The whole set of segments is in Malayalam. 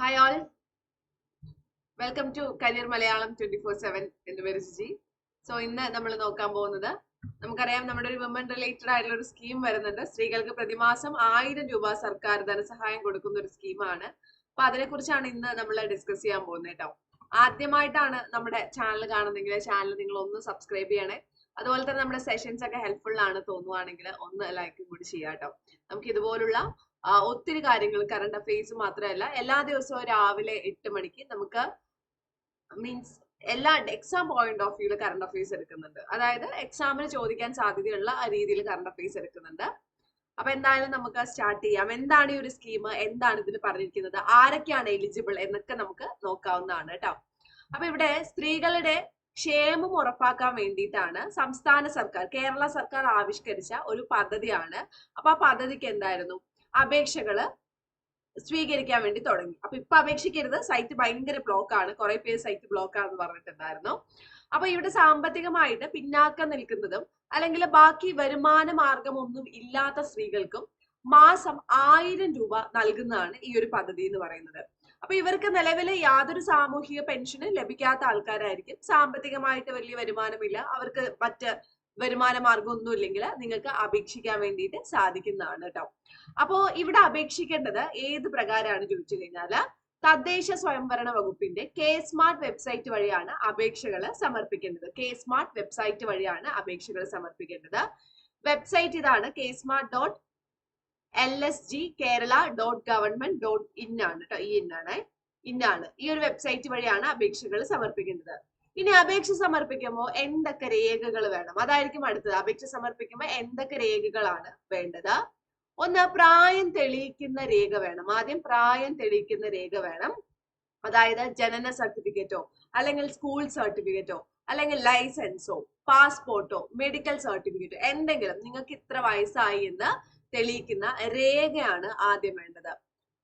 Hi all welcome to career Malayalam twenty four seven എന്ന് പേര് സുജി. സോ ഇന്ന് നമ്മൾ നോക്കാൻ പോകുന്നത് നമുക്കറിയാം നമ്മുടെ ഒരു വിമൻ റിലേറ്റഡ് ആയിട്ടുള്ള ഒരു സ്കീം വരുന്നുണ്ട്. സ്ത്രീകൾക്ക് പ്രതിമാസം ആയിരം രൂപ സർക്കാർ ധനസഹായം കൊടുക്കുന്ന ഒരു സ്കീമാണ് അപ്പൊ അതിനെക്കുറിച്ചാണ് ഇന്ന് നമ്മൾ ഡിസ്കസ് ചെയ്യാൻ പോകുന്നത് കേട്ടോ. ആദ്യമായിട്ടാണ് നമ്മുടെ ചാനൽ കാണുന്നെങ്കിൽ ചാനൽ നിങ്ങൾ ഒന്ന് സബ്സ്ക്രൈബ് ചെയ്യണേ. അതുപോലെ തന്നെ നമ്മുടെ സെഷൻസ് ഒക്കെ ഹെൽപ്ഫുൾ ആണ് തോന്നുവാണെങ്കിൽ ഒന്ന് ലൈക്കും കൂടി ചെയ്യാം കേട്ടോ. നമുക്ക് ഇതുപോലുള്ള ഒത്തിരി കാര്യങ്ങൾ കറണ്ട് അഫയേഴ്സ് മാത്രമല്ല. എല്ലാ ദിവസവും രാവിലെ എട്ട് മണിക്ക് നമുക്ക് മീൻസ് എല്ലാ exam point of view current affairs എടുക്കുന്നുണ്ട്. അതായത് എക്സാമിന് ചോദിക്കാൻ സാധ്യതയുള്ള രീതിയിൽ കറണ്ട് അഫയേഴ്സ് എടുക്കുന്നുണ്ട്. അപ്പൊ എന്തായാലും നമുക്ക് സ്റ്റാർട്ട് ചെയ്യാം. എന്താണ് ഈ ഒരു സ്കീം എന്താണ് ഇതിൽ പറഞ്ഞിരിക്കുന്നത്? ആരൊക്കെയാണ് എലിജിബിൾ എന്നൊക്കെ നമുക്ക് നോക്കാവുന്നതാണ് കേട്ടോ അപ്പൊ ഇവിടെ സ്ത്രീകളുടെ ക്ഷേമം ഉറപ്പാക്കാൻ വേണ്ടിയിട്ടാണ് സംസ്ഥാന സർക്കാർ കേരള സർക്കാർ ആവിഷ്കരിച്ച ഒരു പദ്ധതിയാണ്. അപ്പൊ ആ പദ്ധതിക്ക് എന്തായിരുന്നു? അപേക്ഷകൾ സ്വീകരിക്കാൻ വേണ്ടി തുടങ്ങി. അപ്പൊ ഇപ്പൊ അപേക്ഷിക്കരുത്. സൈറ്റ് ഭയങ്കര ബ്ലോക്ക് ആണ്. കുറെ പേര് സൈറ്റ് ബ്ലോക്ക് ആണെന്ന് പറഞ്ഞിട്ടുണ്ടായിരുന്നു. അപ്പൊ ഇവിടെ സാമ്പത്തികമായിട്ട് പിന്നാക്കം നിൽക്കുന്നതും അല്ലെങ്കിൽ ബാക്കി വരുമാന മാർഗമൊന്നും ഇല്ലാത്ത സ്ത്രീകൾക്കും മാസം ആയിരം രൂപ നൽകുന്നതാണ് ഈ ഒരു പദ്ധതി എന്ന് പറയുന്നത്. അപ്പൊ ഇവർക്ക് നിലവിൽ യാതൊരു സാമൂഹിക പെൻഷനും ലഭിക്കാത്ത ആൾക്കാരായിരിക്കും. സാമ്പത്തികമായിട്ട് വലിയ വരുമാനമില്ല. അവർക്ക് മറ്റ് വരുമാന മാർഗം ഒന്നും ഇല്ലെങ്കിൽ നിങ്ങൾക്ക് അപേക്ഷിക്കാൻ വേണ്ടിയിട്ട് സാധിക്കുന്നതാണ് കേട്ടോ അപ്പോ ഇവിടെ അപേക്ഷിക്കേണ്ടത് ഏത് പ്രകാരമാണ് ചോദിച്ചു കഴിഞ്ഞാൽ തദ്ദേശ സ്വയംഭരണ വകുപ്പിന്റെ കെ സ്മാർട്ട് വെബ്സൈറ്റ് വഴിയാണ് അപേക്ഷകൾ സമർപ്പിക്കേണ്ടത്. കെ സ്മാർട്ട് വെബ്സൈറ്റ് വഴിയാണ് അപേക്ഷകൾ സമർപ്പിക്കേണ്ടത്. വെബ്സൈറ്റ് ഇതാണ് K smart dot L S G Kerala dot government dot in ആണ് കേട്ടോ ഈ ആണ്. ഇന്നാണ് ഈ ഒരു വെബ്സൈറ്റ് വഴിയാണ് അപേക്ഷകൾ സമർപ്പിക്കേണ്ടത്. ഇനി അപേക്ഷ സമർപ്പിക്കുമ്പോൾ എന്തൊക്കെ രേഖകൾ വേണം? അതായിരിക്കും അടുത്തത്. അപേക്ഷ സമർപ്പിക്കുമ്പോൾ എന്തൊക്കെ രേഖകളാണ് വേണ്ടത്? ഒന്ന് പ്രായം തെളിയിക്കുന്ന രേഖ വേണം. ആദ്യം പ്രായം തെളിയിക്കുന്ന രേഖ വേണം. അതായത് ജനന സർട്ടിഫിക്കറ്റോ അല്ലെങ്കിൽ സ്കൂൾ സർട്ടിഫിക്കറ്റോ അല്ലെങ്കിൽ ലൈസൻസോ പാസ്പോർട്ടോ മെഡിക്കൽ സർട്ടിഫിക്കറ്റോ എന്തെങ്കിലും നിങ്ങൾക്ക് ഇത്ര വയസ്സായി എന്ന് തെളിയിക്കുന്ന രേഖയാണ് ആദ്യം വേണ്ടത്.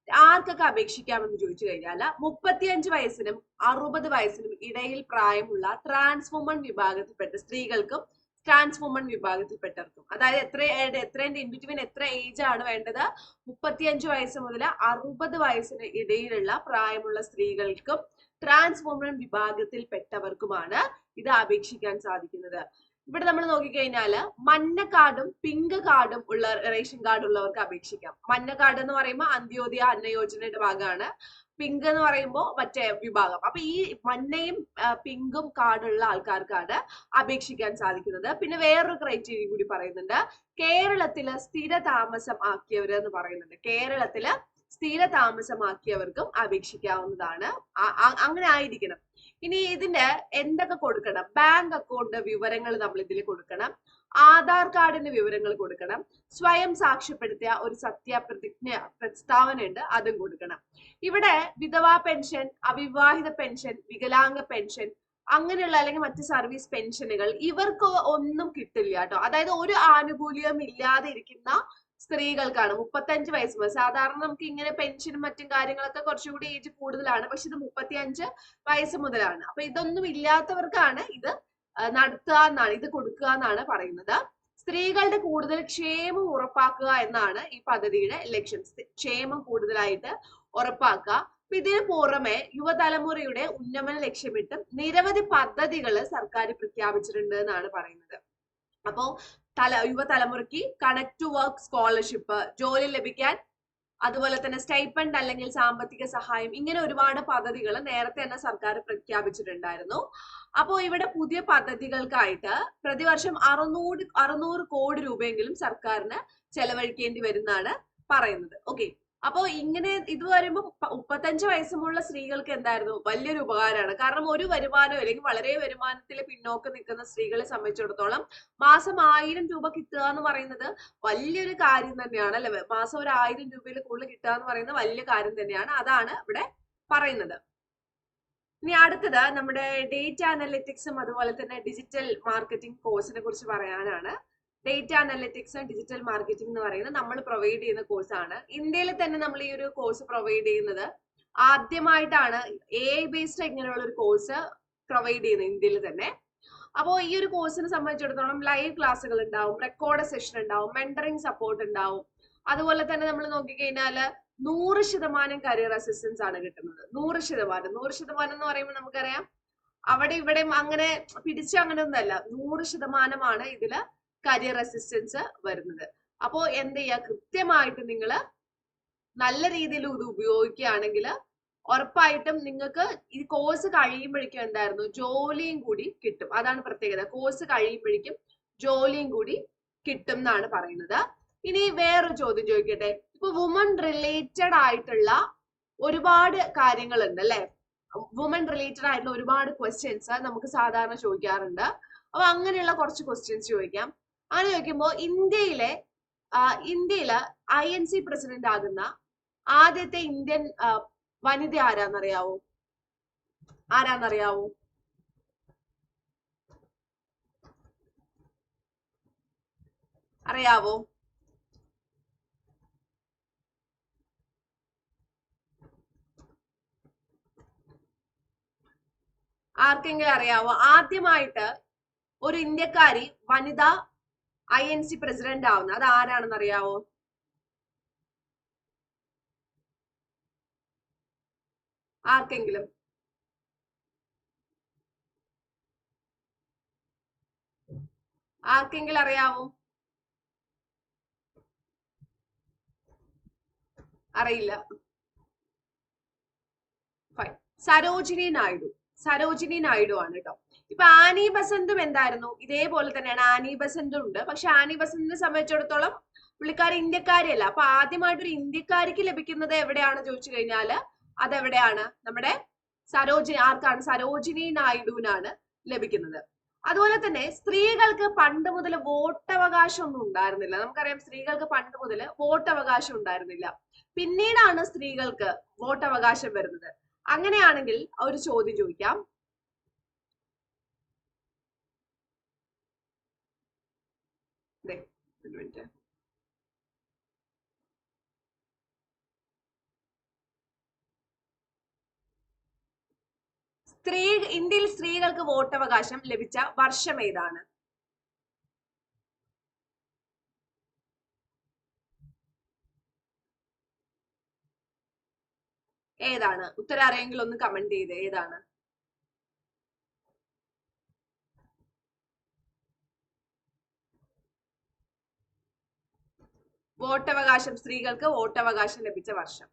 ആർക്കൊക്കെ അപേക്ഷിക്കാമെന്ന് ചോദിച്ചു കഴിഞ്ഞാൽ മുപ്പത്തിയഞ്ച് വയസ്സിനും അറുപത് വയസ്സിനും ഇടയിൽ പ്രായമുള്ള ട്രാൻസ് വുമൺ വിഭാഗത്തിൽപ്പെട്ട സ്ത്രീകൾക്കും ട്രാൻസ് വുമൺ വിഭാഗത്തിൽപ്പെട്ടവർക്കും. അതായത് എത്ര എത്രേന്റെ ഇൻ ബിറ്റ്വീൻ എത്ര ഏജ് ആണ് വേണ്ടത്? മുപ്പത്തിയഞ്ച് വയസ്സ് മുതൽ അറുപത് വയസ്സിന് ഇടയിലുള്ള പ്രായമുള്ള സ്ത്രീകൾക്കും ട്രാൻസ് വുമൺ വിഭാഗത്തിൽപ്പെട്ടവർക്കുമാണ് ഇത് അപേക്ഷിക്കാൻ സാധിക്കുന്നത്. ഇവിടെ നമ്മൾ നോക്കിക്കഴിഞ്ഞാൽ മഞ്ഞ കാർഡും പിങ്ക് കാർഡും ഉള്ള റേഷൻ കാർഡ് ഉള്ളവർക്ക് അപേക്ഷിക്കാം. മഞ്ഞ കാർഡ് എന്ന് പറയുമ്പോൾ അന്ത്യോദയ അന്ന യോജനയുടെ ഭാഗമാണ്. പിങ്ക് എന്ന് പറയുമ്പോൾ മറ്റേ വിഭാഗം. അപ്പൊ ഈ മഞ്ഞയും പിങ്കും കാർഡുള്ള ആൾക്കാർക്കാണ് അപേക്ഷിക്കാൻ സാധിക്കുന്നത്. പിന്നെ വേറൊരു ക്രൈറ്റീരിയ കൂടി പറയുന്നുണ്ട്. കേരളത്തിൽ സ്ഥിര താമസം ആക്കിയവര് എന്ന് പറയുന്നുണ്ട്. കേരളത്തിൽ സ്ഥിര താമസമാക്കിയവർക്കും അപേക്ഷിക്കാവുന്നതാണ് അങ്ങനെ ആയിരിക്കണം. ഇനി ഇതിന്റെ എന്തൊക്കെ കൊടുക്കണം? ബാങ്ക് അക്കൗണ്ട് വിവരങ്ങൾ നമ്മൾ ഇതിൽ കൊടുക്കണം. ആധാർ കാർഡിന്റെ വിവരങ്ങൾ കൊടുക്കണം. സ്വയം സാക്ഷ്യപ്പെടുത്തിയ ഒരു സത്യപ്രതിജ്ഞ പ്രസ്താവന ഉണ്ട് അതും കൊടുക്കണം. ഇവിടെ വിധവാ പെൻഷൻ അവിവാഹിത പെൻഷൻ വികലാംഗ പെൻഷൻ അങ്ങനെയുള്ള അല്ലെങ്കിൽ മറ്റ് സർവീസ് പെൻഷനുകൾ ഇവർക്ക് ഒന്നും കിട്ടില്ല കേട്ടോ. അതായത് ഒരു ആനുകൂല്യം ഇല്ലാതെ ഇരിക്കുന്ന സ്ത്രീകൾക്കാണ്. മുപ്പത്തഞ്ച് വയസ്സ് മുതൽ. സാധാരണ നമുക്ക് ഇങ്ങനെ പെൻഷനും മറ്റും കാര്യങ്ങളൊക്കെ കുറച്ചുകൂടി ഏജ് കൂടുതലാണ്. പക്ഷെ ഇത് മുപ്പത്തിയഞ്ച് വയസ്സ് മുതലാണ്. അപ്പൊ ഇതൊന്നും ഇല്ലാത്തവർക്കാണ് ഇത് നടത്തുക എന്നാണ് ഇത് കൊടുക്കുക എന്നാണ് പറയുന്നത്. സ്ത്രീകളുടെ കൂടുതൽ ക്ഷേമം ഉറപ്പാക്കുക എന്നാണ് ഈ പദ്ധതിയുടെ ലക്ഷ്യം. ക്ഷേമം കൂടുതലായിട്ട് ഉറപ്പാക്കുക. അപ്പൊ ഇതിന് പുറമെ യുവതലമുറയുടെ ഉന്നമനം ലക്ഷ്യമിട്ടും നിരവധി പദ്ധതികൾ സർക്കാർ പ്രഖ്യാപിച്ചിട്ടുണ്ട് എന്നാണ് പറയുന്നത്. അപ്പോ തല യുവതലമുറയ്ക്ക് കണക്ട് ടു വർക്ക് സ്കോളർഷിപ്പ് ജോലി ലഭിക്കാൻ അതുപോലെ തന്നെ സ്റ്റൈപ്പൻഡ് അല്ലെങ്കിൽ സാമ്പത്തിക സഹായം ഇങ്ങനെ ഒരുപാട് പദ്ധതികൾ നേരത്തെ തന്നെ സർക്കാർ പ്രഖ്യാപിച്ചിട്ടുണ്ടായിരുന്നു. അപ്പോൾ ഇവിടെ പുതിയ പദ്ധതികൾക്കായിട്ട് പ്രതിവർഷം അറുന്നൂറ് അറുന്നൂറ് കോടി രൂപയെങ്കിലും സർക്കാരിന് ചെലവഴിക്കേണ്ടി വരുന്നാണ് പറയുന്നത്. ഓക്കെ അപ്പോ ഇങ്ങനെ ഇത് വരുമ്പോൾ മുപ്പത്തഞ്ച് വയസ്സുമുള്ള സ്ത്രീകൾക്ക് എന്തായിരുന്നു? വലിയൊരു ഉപകാരമാണ്. കാരണം ഒരു വരുമാനം അല്ലെങ്കിൽ വളരെ വരുമാനത്തിൽ പിന്നോക്കം നിൽക്കുന്ന സ്ത്രീകളെ സംബന്ധിച്ചിടത്തോളം മാസം ആയിരം രൂപ കിട്ടുക എന്ന് പറയുന്നത് വലിയൊരു കാര്യം തന്നെയാണ് അല്ലെ? മാസം ഒരു ആയിരം രൂപയിൽ കൂടുതൽ കിട്ടുക എന്ന് പറയുന്നത് വലിയ കാര്യം തന്നെയാണ്. അതാണ് ഇവിടെ പറയുന്നത്. ഇനി അടുത്തത് നമ്മുടെ ഡേറ്റ അനലിറ്റിക്സും അതുപോലെ തന്നെ ഡിജിറ്റൽ മാർക്കറ്റിംഗ് കോഴ്സിനെ കുറിച്ച് പറയാനാണ്. Data analytics and digital marketing എന്ന് പറയുന്നത് നമ്മൾ പ്രൊവൈഡ് ചെയ്യുന്ന കോഴ്സാണ് ഇന്ത്യയിൽ തന്നെ നമ്മൾ ഈ ഒരു കോഴ്സ് പ്രൊവൈഡ് ചെയ്യുന്നത് ആദ്യമായിട്ടാണ് എ ഐ ബേസ്ഡ് ഇങ്ങനെയുള്ള ഒരു കോഴ്സ് പ്രൊവൈഡ് ചെയ്യുന്നത് ഇന്ത്യയിൽ തന്നെ. അപ്പോൾ ഈ ഒരു കോഴ്സിനെ സംബന്ധിച്ചിടത്തോളം ലൈവ് ക്ലാസ്സുകൾ ഉണ്ടാവും റെക്കോർഡ് സെഷൻ ഉണ്ടാവും മെന്ററിങ് സപ്പോർട്ട് ഉണ്ടാവും. അതുപോലെ തന്നെ നമ്മൾ നോക്കിക്കഴിഞ്ഞാൽ നൂറ് ശതമാനം കരിയർ അസിസ്റ്റൻസ് ആണ് കിട്ടുന്നത്. നൂറ് ശതമാനം. നൂറ് ശതമാനം എന്ന് പറയുമ്പോൾ നമുക്കറിയാം അവിടെ ഇവിടെ അങ്ങനെ പിടിച്ച് അങ്ങനെ ഒന്നല്ല നൂറ് ശതമാനമാണ് ഇതിൽ കരിയർ അസിസ്റ്റൻസ് വരുന്നത്. അപ്പോ എന്ത് ചെയ്യുക കൃത്യമായിട്ട് നിങ്ങൾ നല്ല രീതിയിൽ ഇത് ഉപയോഗിക്കുകയാണെങ്കിൽ ഉറപ്പായിട്ടും നിങ്ങൾക്ക് ഈ കോഴ്സ് കഴിയുമ്പോഴേക്കും എന്തായിരുന്നു? ജോലിയും കൂടി കിട്ടും. അതാണ് പ്രത്യേകത. കോഴ്സ് കഴിയുമ്പോഴേക്കും ജോലിയും കൂടി കിട്ടും എന്നാണ് പറയുന്നത്. ഇനി വേറൊരു ചോദ്യം ചോദിക്കട്ടെ? ഇപ്പൊ വുമൺ റിലേറ്റഡ് ആയിട്ടുള്ള ഒരുപാട് കാര്യങ്ങൾ ഉണ്ട് അല്ലെ? വുമൺ റിലേറ്റഡ് ആയിട്ടുള്ള ഒരുപാട് ക്വസ്റ്റ്യൻസ് നമുക്ക് സാധാരണ ചോദിക്കാറുണ്ട്. അപ്പൊ അങ്ങനെയുള്ള കുറച്ച് ക്വസ്റ്റ്യൻസ് ചോദിക്കാം. അങ്ങനെ ചോദിക്കുമ്പോൾ ഇന്ത്യയിലെ ഇന്ത്യയിൽ ഐ എൻ സി പ്രസിഡന്റ് ആകുന്ന ആദ്യത്തെ ഇന്ത്യൻ വനിത ആരാന്നറിയാവോ? ആരാന്നറിയാവോ? അറിയാവോ? ആർക്കെങ്കിലും അറിയാവോ? ആദ്യമായിട്ട് ഒരു ഇന്ത്യക്കാരി വനിത ഐ എൻ സി പ്രസിഡന്റ് ആവുന്നത് അത് ആരാണെന്ന് അറിയാവോ ആർക്കെങ്കിലും? ആർക്കെങ്കിലും അറിയാവോ? അറിയില്ല. സരോജിനി നായിഡു. സരോജിനി നായിഡു ആണ് കേട്ടോ ഇപ്പൊ ആനി ബസന്തും എന്തായിരുന്നു? ഇതേപോലെ തന്നെയാണ്. ആനി ബസന്തും ഉണ്ട്. പക്ഷെ ആനി ബസന്തിനെ സംബന്ധിച്ചിടത്തോളം പുള്ളിക്കാരി ഇന്ത്യക്കാരിയല്ല. അപ്പൊ ആദ്യമായിട്ട് ഒരു ഇന്ത്യക്കാരിക്ക് ലഭിക്കുന്നത് എവിടെയാണ് ചോദിച്ചു കഴിഞ്ഞാൽ അതെവിടെയാണ്? നമ്മുടെ സരോജിനി ആർക്കാണ്? സരോജിനി നായിഡുവിനാണ് ലഭിക്കുന്നത്. അതുപോലെ തന്നെ സ്ത്രീകൾക്ക് പണ്ട് മുതൽ വോട്ടവകാശം ഒന്നും ഉണ്ടായിരുന്നില്ല. നമുക്കറിയാം സ്ത്രീകൾക്ക് പണ്ട് മുതൽ വോട്ടവകാശം ഉണ്ടായിരുന്നില്ല. പിന്നീടാണ് സ്ത്രീകൾക്ക് വോട്ടവകാശം വരുന്നത്. അങ്ങനെയാണെങ്കിൽ ഒരു ചോദ്യം ചോദിക്കാം. ഒരു സ്ത്രീ ഇന്ത്യയിൽ സ്ത്രീകൾക്ക് വോട്ടവകാശം ലഭിച്ച വർഷം ഏതാണ്? ഏതാണ്? ഉത്തരം അറിയെങ്കിൽ ഒന്ന് കമന്റ് ചെയ്ത്. ഏതാണ്? വോട്ടവകാശം സ്ത്രീകൾക്ക് വോട്ടവകാശം ലഭിച്ച വർഷം.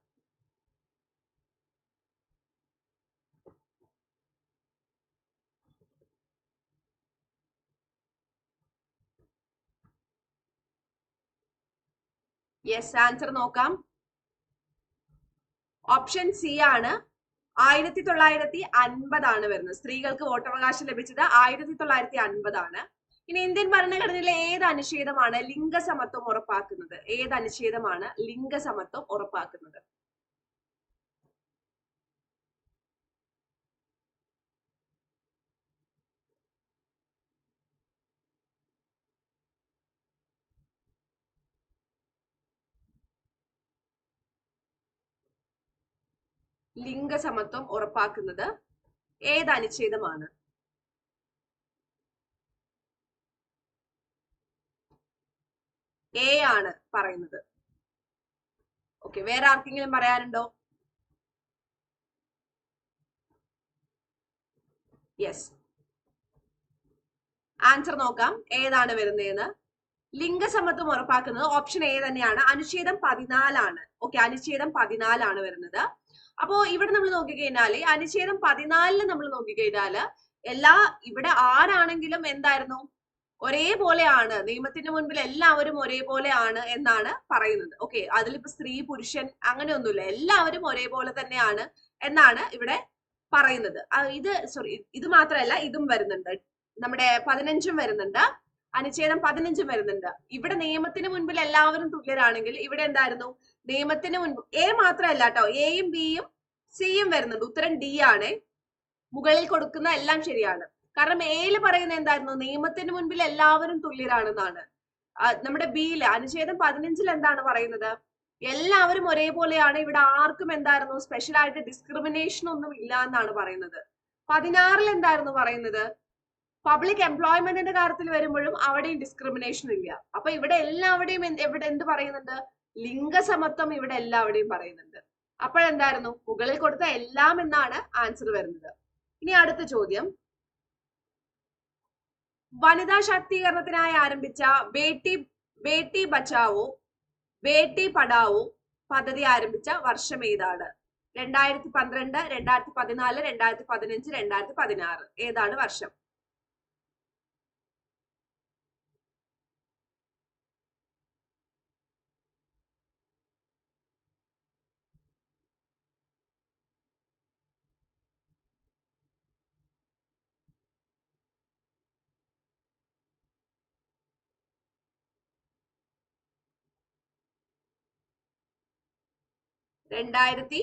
യെസ് ആൻസർ നോക്കാം. ഓപ്ഷൻ സി ആണ്. ആയിരത്തി തൊള്ളായിരത്തി അൻപതാണ് വരുന്നത്. സ്ത്രീകൾക്ക് വോട്ടവകാശം ലഭിച്ചത് ആയിരത്തി തൊള്ളായിരത്തി അൻപതാണ്. ഇനി ഇന്ത്യൻ ഭരണഘടനയിലെ ഏത് അനുച്ഛേദമാണ് ലിംഗസമത്വം ഉറപ്പാക്കുന്നത്? ഏത് അനുച്ഛേദമാണ് ലിംഗസമത്വം ഉറപ്പാക്കുന്നത്? ലിംഗസമത്വം ഉറപ്പാക്കുന്നത് ഏത് അനുച്ഛേദമാണ് എ ആണ് പറയുന്നത്. ഓക്കെ വേറെ ആർക്കെങ്കിലും പറയാനുണ്ടോ? യെസ് ആൻസർ നോക്കാം. ഏതാണ് വരുന്നതെന്ന്? ലിംഗസമത്വം ഉറപ്പാക്കുന്നത് ഓപ്ഷൻ എ തന്നെയാണ്. അനുച്ഛേദം പതിനാലാണ്. ഓക്കെ അനുച്ഛേദം പതിനാലാണ് വരുന്നത്. അപ്പോ ഇവിടെ നമ്മൾ നോക്കിക്കഴിഞ്ഞാൽ അനുച്ഛേദം പതിനാലിൽ നമ്മൾ നോക്കിക്കഴിഞ്ഞാൽ എല്ലാ ഇവിടെ ആരാണെങ്കിലും എന്തായിരുന്നു? ഒരേപോലെയാണ് നിയമത്തിന് മുൻപിൽ എല്ലാവരും ഒരേപോലെയാണ് എന്നാണ് പറയുന്നത്. ഓക്കെ അതിലിപ്പോ സ്ത്രീ പുരുഷൻ അങ്ങനെയൊന്നുമില്ല. എല്ലാവരും ഒരേപോലെ തന്നെയാണ് എന്നാണ് ഇവിടെ പറയുന്നത്. ഇത് സോറി ഇത് മാത്രമല്ല ഇതും വരുന്നുണ്ട്. നമ്മുടെ പതിനഞ്ചും വരുന്നുണ്ട്. അനുച്ഛേദം പതിനഞ്ചും വരുന്നുണ്ട്. ഇവിടെ നിയമത്തിന് മുൻപിൽ എല്ലാവരും തുല്യരാണെങ്കിൽ ഇവിടെ എന്തായിരുന്നു? നിയമത്തിന് മുൻപ് എ മാത്രമല്ല കേട്ടോ എയും ബിയും സിയും വരുന്നുണ്ട്. ഉത്തരം ഡി ആണ് മുകളിൽ കൊടുക്കുന്ന എല്ലാം ശരിയാണ്. കാരണം എയിൽ പറയുന്നത് എന്തായിരുന്നു? നിയമത്തിന് മുൻപിൽ എല്ലാവരും തുല്യരാണെന്നാണ്. നമ്മുടെ ബിയിൽ അനുച്ഛേദം പതിനഞ്ചിൽ എന്താണ് പറയുന്നത്? എല്ലാവരും ഒരേപോലെയാണ്. ഇവിടെ ആർക്കും എന്തായിരുന്നു? സ്പെഷ്യൽ ആയിട്ട് ഡിസ്ക്രിമിനേഷൻ ഒന്നും ഇല്ല എന്നാണ് പറയുന്നത്. പതിനാറിൽ എന്തായിരുന്നു പറയുന്നത്? പബ്ലിക് എംപ്ലോയ്മെന്റിന്റെ കാര്യത്തിൽ വരുമ്പോഴും അവിടെയും ഡിസ്ക്രിമിനേഷൻ ഇല്ല. അപ്പൊ ഇവിടെ എല്ലാവരുടെയും എവിടെ എന്ത് പറയുന്നുണ്ട്? ലിംഗസമത്വം ഇവിടെ എല്ലാവിടെയും പറയുന്നുണ്ട്. അപ്പോഴെന്തായിരുന്നു? മുകളിൽ കൊടുത്ത എല്ലാം എന്നാണ് ആൻസർ വരുന്നത്. ഇനി അടുത്ത ചോദ്യം. വനിതാ ശാക്തീകരണത്തിനായി ആരംഭിച്ച ബേട്ടി ബേട്ടി ബച്ചാവോ ബേട്ടി പഠാവോ പദ്ധതി ആരംഭിച്ച വർഷം ഏതാണ്? രണ്ടായിരത്തി പന്ത്രണ്ട് രണ്ടായിരത്തി പതിനാല് രണ്ടായിരത്തി പതിനഞ്ച് രണ്ടായിരത്തി പതിനാറ്. ഏതാണ് വർഷം? രണ്ടായിരത്തി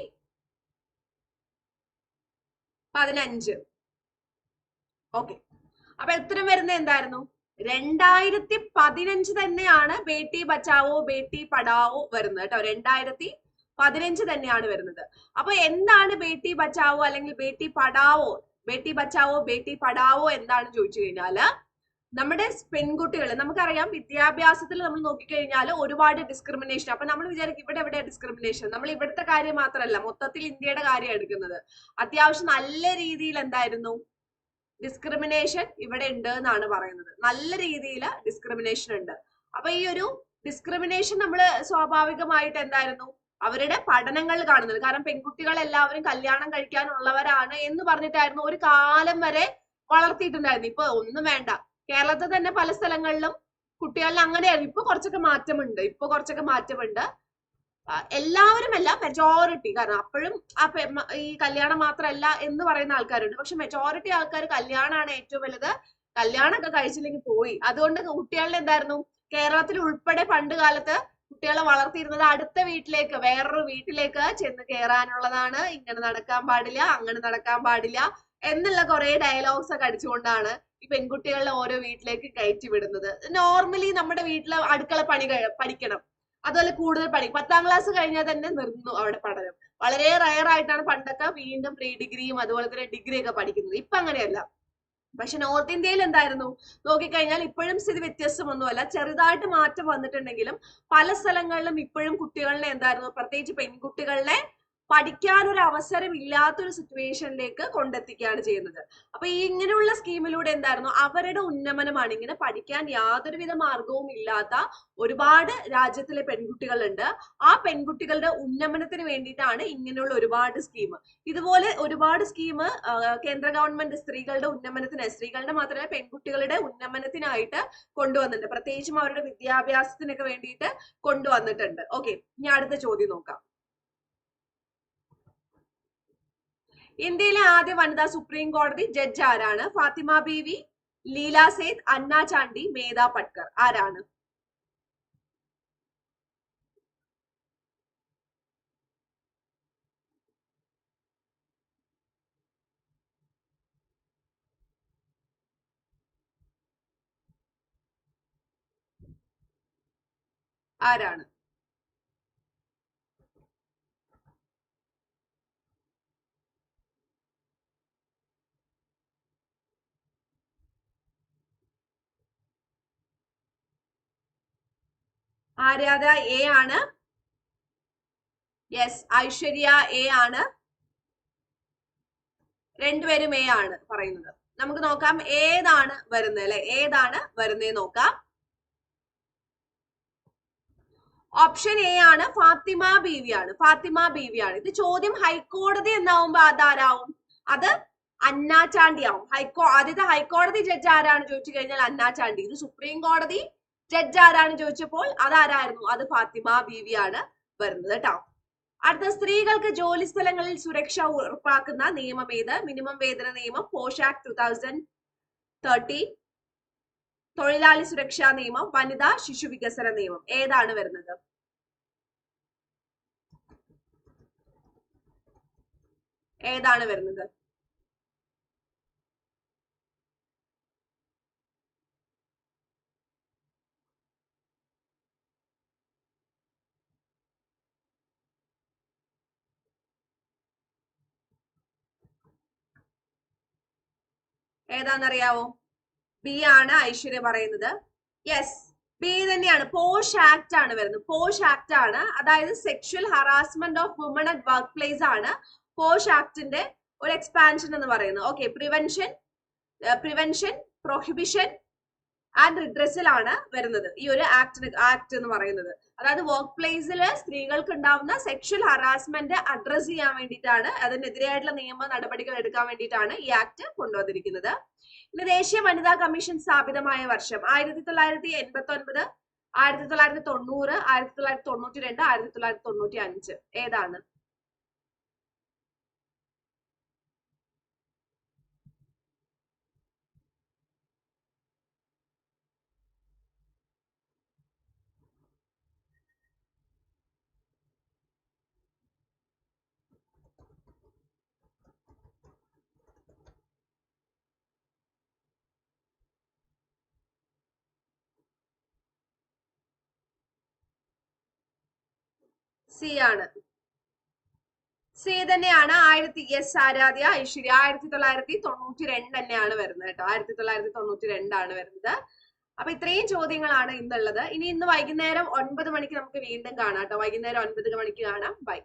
പതിനഞ്ച്. ഓക്കെ അപ്പൊ ഉത്തരം വരുന്നത് എന്തായിരുന്നു? രണ്ടായിരത്തി പതിനഞ്ച് തന്നെയാണ് ബേട്ടി ബച്ചാവോ ബേട്ടി പഠാവോ വരുന്നത് കേട്ടോ. രണ്ടായിരത്തി പതിനഞ്ച് തന്നെയാണ് വരുന്നത്. അപ്പൊ എന്താണ് ബേട്ടി ബച്ചാവോ അല്ലെങ്കിൽ ബേട്ടി പഠാവോ? ബേട്ടി ബച്ചാവോ ബേട്ടി പഠാവോ എന്താണ് ചോദിച്ചു കഴിഞ്ഞാൽ നമ്മുടെ പെൺകുട്ടികൾ നമുക്കറിയാം വിദ്യാഭ്യാസത്തിൽ നമ്മൾ നോക്കിക്കഴിഞ്ഞാൽ ഒരുപാട് ഡിസ്ക്രിമിനേഷൻ അപ്പൊ നമ്മൾ വിചാരിക്കും ഇവിടെ എവിടെ ഡിസ്ക്രിമിനേഷൻ നമ്മൾ ഇവിടുത്തെ കാര്യം മാത്രമല്ല മൊത്തത്തിൽ ഇന്ത്യയുടെ കാര്യം എടുക്കുന്നത്. അത്യാവശ്യം നല്ല രീതിയിൽ എന്തായിരുന്നു? ഡിസ്ക്രിമിനേഷൻ ഇവിടെ ഉണ്ട് എന്നാണ് പറയുന്നത്. നല്ല രീതിയിൽ ഡിസ്ക്രിമിനേഷൻ ഉണ്ട്. അപ്പൊ ഈ ഒരു ഡിസ്ക്രിമിനേഷൻ നമ്മൾ സ്വാഭാവികമായിട്ട് എന്തായിരുന്നു? അവരുടെ പഠനങ്ങൾ കാണുന്നത്. കാരണം പെൺകുട്ടികൾ എല്ലാവരും കല്യാണം കഴിക്കാനുള്ളവരാണ് എന്ന് പറഞ്ഞിട്ടായിരുന്നു ഒരു കാലം വരെ വളർത്തിയിട്ടുണ്ടായിരുന്നു ഇപ്പൊ ഒന്നും വേണ്ട. കേരളത്തിൽ തന്നെ പല സ്ഥലങ്ങളിലും കുട്ടികളിൽ അങ്ങനെയായിരുന്നു. ഇപ്പൊ കുറച്ചൊക്കെ മാറ്റമുണ്ട്. ഇപ്പൊ കുറച്ചൊക്കെ മാറ്റമുണ്ട്. എല്ലാവരും അല്ല മെജോറിറ്റി കാരണം അപ്പോഴും ആ ഈ കല്യാണം മാത്രമല്ല എന്ന് പറയുന്ന ആൾക്കാരുണ്ട്. പക്ഷെ മെജോറിറ്റി ആൾക്കാർ കല്യാണമാണ് ഏറ്റവും വലുത്. കല്യാണമൊക്കെ കഴിച്ചില്ലെങ്കിൽ പോയി. അതുകൊണ്ട് കുട്ടികളുടെ എന്തായിരുന്നു? കേരളത്തിൽ ഉൾപ്പെടെ പണ്ട് കാലത്ത് കുട്ടികളെ വളർത്തിയിരുന്നത് അടുത്ത വീട്ടിലേക്ക് വേറൊരു വീട്ടിലേക്ക് ചെന്ന് കയറാനുള്ളതാണ് ഇങ്ങനെ നടക്കാൻ പാടില്ല അങ്ങനെ നടക്കാൻ പാടില്ല. എന്നുള്ള കുറെ ഡയലോഗ്സ് ഒക്കെ അടിച്ചുകൊണ്ടാണ് ഈ പെൺകുട്ടികളെ ഓരോ വീട്ടിലേക്ക് കയറ്റി വിടുന്നത്. നോർമലി നമ്മുടെ വീട്ടിലെ അടുക്കള പണി പഠിക്കണം. അതുപോലെ കൂടുതൽ പണി. പത്താം ക്ലാസ് കഴിഞ്ഞാൽ തന്നെ നിർന്നു അവിടെ പഠനം. വളരെ റയർ ആയിട്ടാണ് പണ്ടൊക്കെ വീണ്ടും പ്രീ ഡിഗ്രിയും അതുപോലെ തന്നെ ഡിഗ്രി ഒക്കെ പഠിക്കുന്നത്. ഇപ്പൊ അങ്ങനെയല്ല. പക്ഷെ നോർത്ത് ഇന്ത്യയിൽ എന്തായിരുന്നു? നോക്കിക്കഴിഞ്ഞാൽ ഇപ്പോഴും സ്ഥിതി വ്യത്യസ്തമൊന്നുമല്ല. ചെറുതായിട്ട് മാറ്റം വന്നിട്ടുണ്ടെങ്കിലും പല സ്ഥലങ്ങളിലും ഇപ്പോഴും കുട്ടികളെ എന്തായിരുന്നു? പ്രത്യേകിച്ച് പെൺകുട്ടികളെ പഠിക്കാൻ ഒരു അവസരം ഇല്ലാത്തൊരു സിറ്റുവേഷനിലേക്ക് കൊണ്ടെത്തിക്കുകയാണ് ചെയ്യുന്നത്. അപ്പൊ ഈ ഇങ്ങനെയുള്ള സ്കീമിലൂടെ എന്തായിരുന്നു? അവരുടെ ഉന്നമനമാണ്. ഇങ്ങനെ പഠിക്കാൻ യാതൊരുവിധ മാർഗവും ഇല്ലാത്ത ഒരുപാട് രാജ്യത്തിലെ പെൺകുട്ടികളുണ്ട്. ആ പെൺകുട്ടികളുടെ ഉന്നമനത്തിന് വേണ്ടിയിട്ടാണ് ഇങ്ങനെയുള്ള ഒരുപാട് സ്കീം ഇതുപോലെ ഒരുപാട് സ്കീം കേന്ദ്ര ഗവൺമെന്റ് സ്ത്രീകളുടെ ഉന്നമനത്തിന് സ്ത്രീകളുടെ മാത്രമല്ല പെൺകുട്ടികളുടെ ഉന്നമനത്തിനായിട്ട് കൊണ്ടുവന്നിട്ടുണ്ട്. പ്രത്യേകിച്ചും അവരുടെ വിദ്യാഭ്യാസത്തിനൊക്കെ വേണ്ടിയിട്ട് കൊണ്ടുവന്നിട്ടുണ്ട്. ഓക്കെ ഇനി അടുത്ത ചോദ്യം നോക്കാം. ഇന്ത്യയിലെ ആദ്യ വനിതാ സുപ്രീം കോടതി ജഡ്ജ് ആരാണ്? ഫാത്തിമ ബീവി ലീല സേത് അന്ന ചാണ്ടി മേധ പട്കർ. ആരാണ്? ആരാണ്? ആര്യാദ എ ആണ്. യെസ് ഐശ്വര്യ എ ആണ്. രണ്ടുപേരും എ ആണ് പറയുന്നത്. നമുക്ക് നോക്കാം ഏതാണ് വരുന്നത് അല്ലെ? ഏതാണ് വരുന്നത് നോക്കാം. ഓപ്ഷൻ എ ആണ് ഫാത്തിമ ബീവിയാണ് ഫാത്തിമ ബീവിയാണ് ഇത് ചോദ്യം ഹൈക്കോടതി എന്നാവുമ്പോ അതാരാവും? അത് അന്നാ ചാണ്ടി ആവും. ഹൈക്കോ ആദ്യത്തെ ഹൈക്കോടതി ജഡ്ജ് ആരാണ് ചോദിച്ചു കഴിഞ്ഞാൽ അന്നാ ചാണ്ടി. ഇത് സുപ്രീം കോടതി ജഡ്ജ് ആരാണ് ചോദിച്ചപ്പോൾ അതാരായിരുന്നു? അത് ഫാത്തിമ ബീവി ആണ് വരുന്നത് കേട്ടോ അടുത്ത സ്ത്രീകൾക്ക് ജോലി സ്ഥലങ്ങളിൽ സുരക്ഷ ഉറപ്പാക്കുന്ന നിയമം ഏത്? മിനിമം വേതന നിയമം പോഷാക് ടു തൗസൻഡ് തേർട്ടി തൊഴിലാളി സുരക്ഷാ നിയമം വനിതാ ശിശു വികസന നിയമം. ഏതാണ് വരുന്നത്? ഏതാണ് വരുന്നത്? ഏതാണെന്നറിയാവോ? ബി ആണ് ഐശ്വര്യ പറയുന്നത്. യെസ് ബി തന്നെയാണ്. പോഷ് ആക്ട് ആണ് വരുന്നത്. പോഷ് ആക്ട് ആണ്. അതായത് sexual harassment of woman at work place ആണ് പോഷ് ആക്ടിന്റെ ഒരു എക്സ്പാൻഷൻ എന്ന് പറയുന്നത്. Okay prevention prevention prohibition and റിഡ്രസ്സിലാണ് വരുന്നത്. ഈ ഒരു ആക്ട് ആക്ട് എന്ന് പറയുന്നത്. അതായത് വർക്ക് പ്ലേസിൽ സ്ത്രീകൾക്ക് ഉണ്ടാവുന്ന സെക്ഷൽ ഹറാസ്മെന്റ് അഡ്രസ് ചെയ്യാൻ വേണ്ടിയിട്ടാണ് അതിനെതിരായിട്ടുള്ള നിയമ നടപടികൾ എടുക്കാൻ വേണ്ടിയിട്ടാണ് ഈ ആക്ട് കൊണ്ടുവന്നിരിക്കുന്നത്. ഇന്ന് ദേശീയ വനിതാ കമ്മീഷൻ സ്ഥാപിതമായ വർഷം. ആയിരത്തി തൊള്ളായിരത്തി എൺപത്തി ഒൻപത് ആയിരത്തി തൊള്ളായിരത്തി തൊണ്ണൂറ് ആയിരത്തി തൊള്ളായിരത്തി തൊണ്ണൂറ്റി രണ്ട് ആയിരത്തി തൊള്ളായിരത്തി തൊണ്ണൂറ്റി അഞ്ച് ഏതാണ്? സി ആണ്. സി തന്നെയാണ് ആയിരത്തി എസ് ആരാധ്യ ഐശ്വര്യ. ആയിരത്തി തൊള്ളായിരത്തി തൊണ്ണൂറ്റി രണ്ട് തന്നെയാണ് വരുന്നത് കേട്ടോ. ആയിരത്തി തൊള്ളായിരത്തി തൊണ്ണൂറ്റി രണ്ടാണ് വരുന്നത്. അപ്പൊ ഇത്രയും ചോദ്യങ്ങളാണ് ഇന്നുള്ളത്. ഇനി ഇന്ന് വൈകുന്നേരം ഒൻപത് മണിക്ക് നമുക്ക് വീണ്ടും കാണാം കേട്ടോ. വൈകുന്നേരം ഒൻപത് മണിക്ക് കാണാം. ബൈ